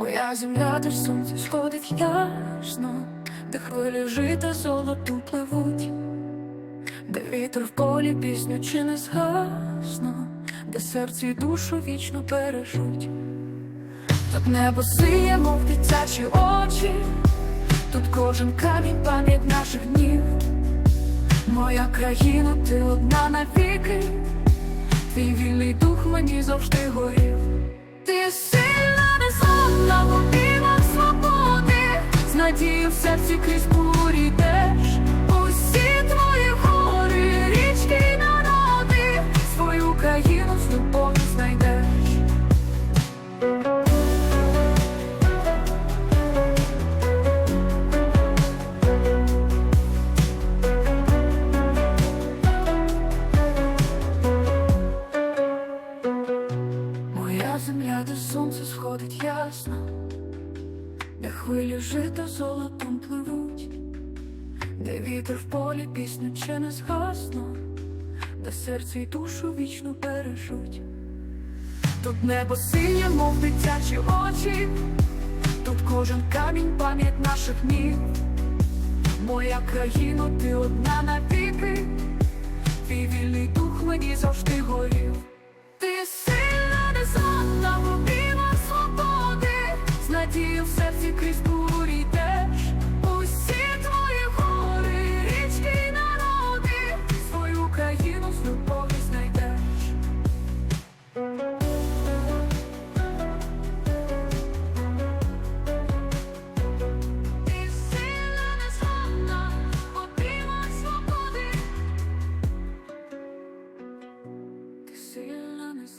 Моя земля, де сонце сходить ясно, де хвилі жита золоту пливуть, де вітер в полі пісню чи не згасно, де серце і душу вічно бережуть. Тут небо сиє, мов дитячі очі, тут кожен камінь пам'ять наших днів. Моя країна, ти одна навіки, твій вільний дух мені завжди горів. Ти з надією в серці крізь бурі йдеш. Усі твої гори, річки й народи, свою країну з любов'ю знайдеш. Моя земля, де сонце сходить ясно, хвилі жита золотом пливуть, де вітер в полі пісню чи не згасно, де серце й душу вічно бережуть. Тут небо синє, мов дитячі очі, тут кожен камінь пам'ять наших днів. Моя країна, ти одна навіки, твій вільний дух мені завжди горів. Ти сильна, незламна в свободи, з надією в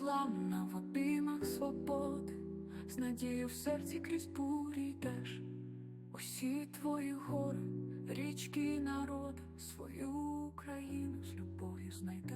незламна в обіймах свободи, з надією в серці крізь бурі йдеш. Усі твої гори, річки народи, свою Україну з любов'ю знайдеш.